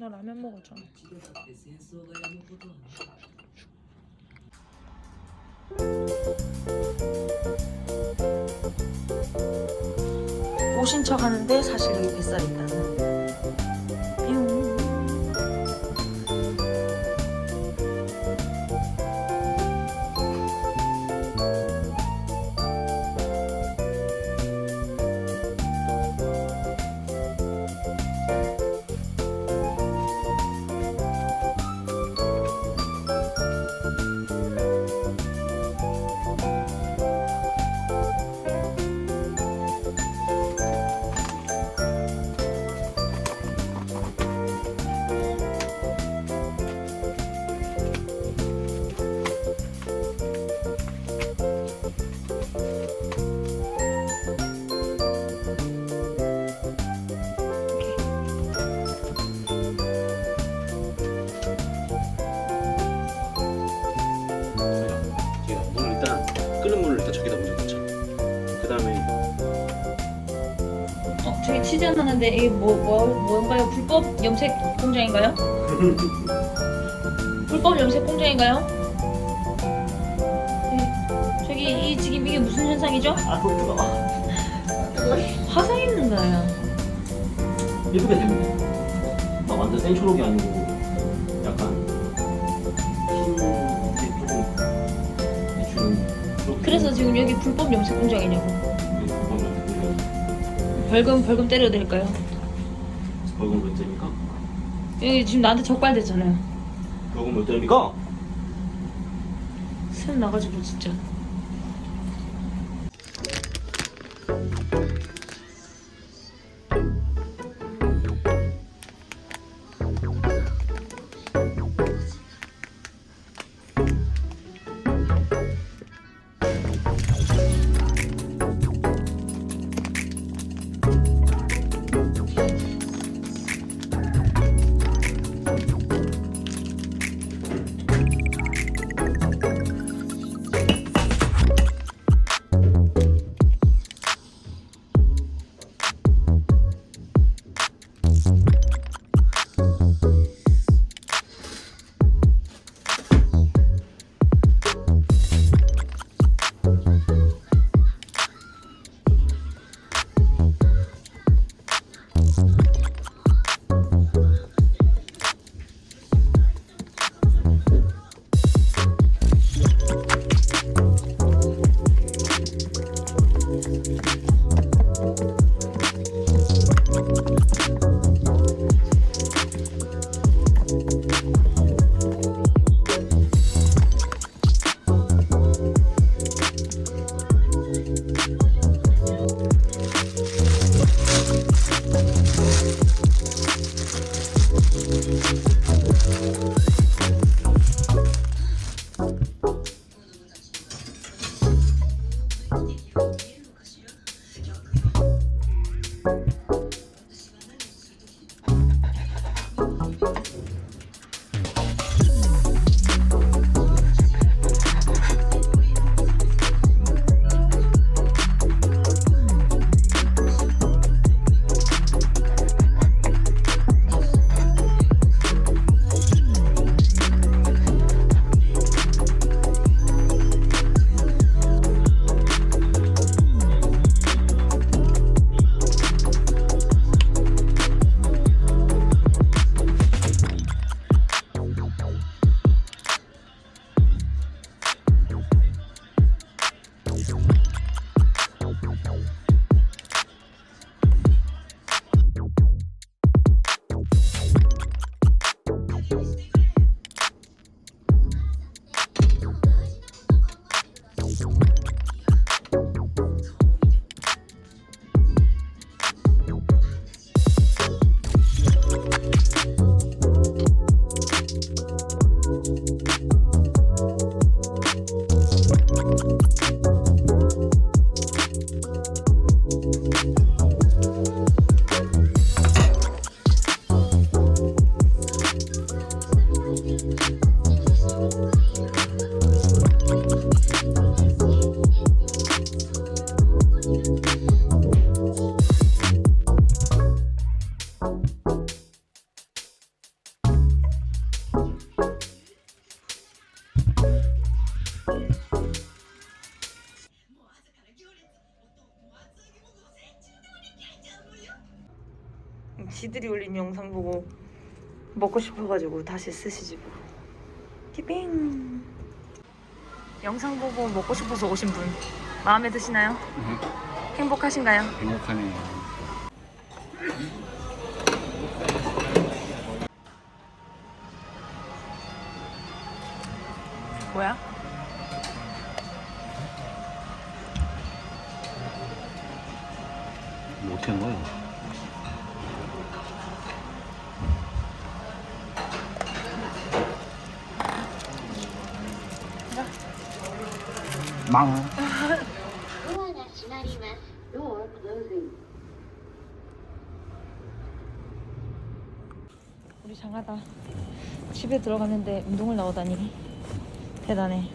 나 라면 먹었잖아. 오신 척 하는데 사실 여기 뱃살 있다는. 어, 저기 치즈 하는데 이게 뭐, 뭐, 뭔가요? 불법 염색 공장인가요? 불법 염색 공장인가요? 네. 저기 이 지금 이게 무슨 현상이죠? 아 뜨거. 화상 있는 거야. 이렇게 됩니다. 막 완전 생초록이 아니고 약간 흰게 조금 비추는. 그래서 지금 여기 불법 염색 공장이냐고. 벌금 벌금 때려도 될까요? 벌금 몇 대입니까? 여기 지금 나한테 적발됐잖아요. 벌금 몇 대입니까? 샘 나가지고 진짜. 지들이 올린 영상 보고 먹고 싶어가지고 다시 쓰시지 뭐. 티빙. 영상 보고 먹고 싶어서 오신 분 마음에 드시나요? 행복하신가요? 행복하네요. 뭐야? 뭐 어떻게 하는 거야? 이거? 망. 우리 장하다. 집에 들어갔는데 운동을 나오다니 대단해.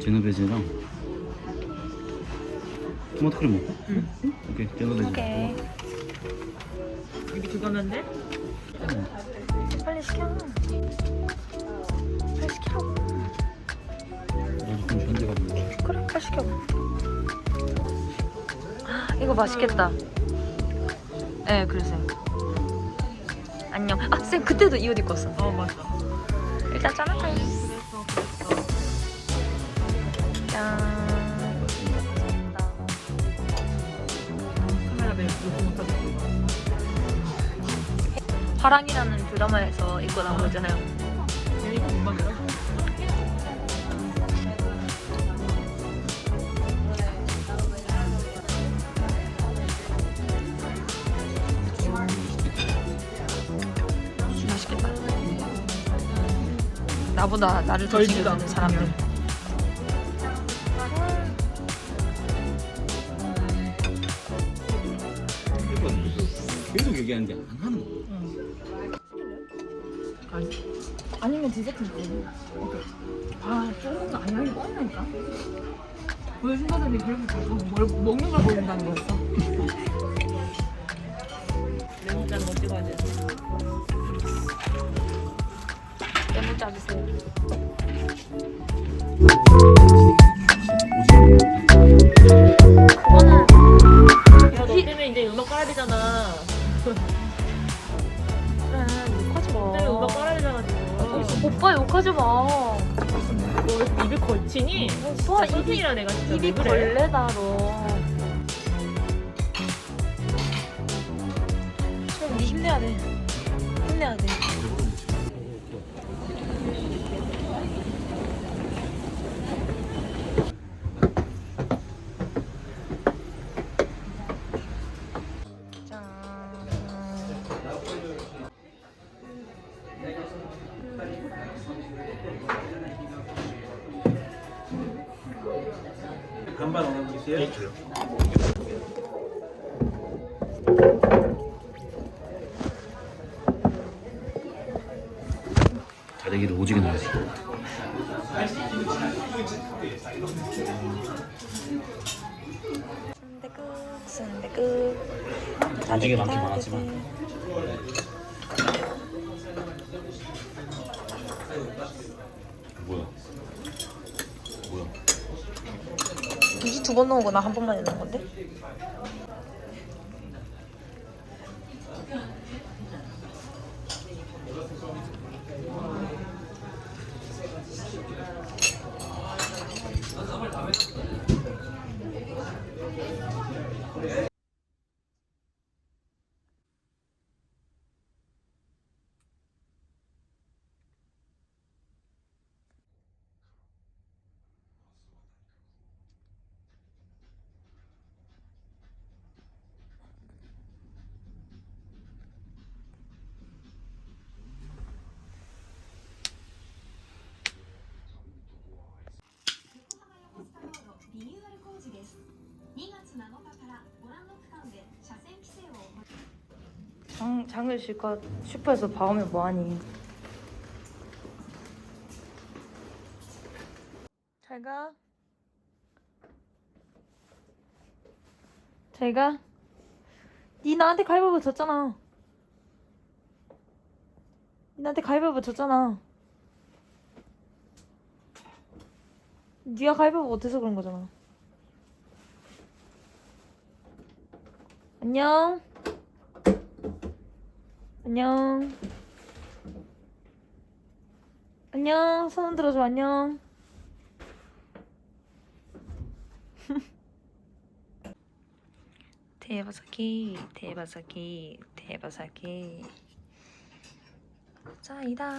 제노베즈랑 토마토 크림 먹고? 응. 오케이 제노베즈. 오케이. 여기 두 가면 돼? 빨리 시켜. 빨리 시켜. 너도 좀 현재 가면 그래, 빨리 시켜. 아, 이거 맛있겠다. 네, 그러세요. 안녕. 아, 쌤 그때도 이 옷 입고 왔어. 어 맞아. 일단 짠할까 화랑이라는 드라마에서 입고 나온 거잖아요. 맛있겠다. 나보다 나를 더 챙겨주는 사람들. 계속 얘기하는데 안 하는 거. 아니면 디저트 먹어. 아, 조금 아니야 이거 아니니까. 왜 순간들이 그렇게 자꾸 뭘 먹는 걸 보인다는 거였어? 레몬짠 뭐 찍어야 돼? 레몬 짜주세요. 그거는 야, 너 때문에 이제 음악 깔아야 되잖아. 그래 욕하지 마. 때문에 음악 지금. 오빠 욕하지 마. 너 입이 걸치니? 오빠 진짜 선생이라 내가 진짜 입이 왜 그래? 벌레다 너. 좀 힘내야 돼. 힘내야 돼. 반반 원하세요? 네, 줘요. 다대기를 오지게 넣어야지. 순대국 순대국 오지게 많긴 많았지만. 두 번 넣은 거나 한 번만 넣은 건데? 음. 장을 실컷 슈퍼에서 봐오면 뭐하니? 잘 가. 잘 가. 니 나한테 가위바위보 졌잖아. 니 나한테 가위바위보 졌잖아. 니가 가위바위보 못해서 그런 거잖아. 안녕. 안녕. 안녕. 손 들어줘. 안녕. 대바사기, 대바사기, 대바사기. 짜이다.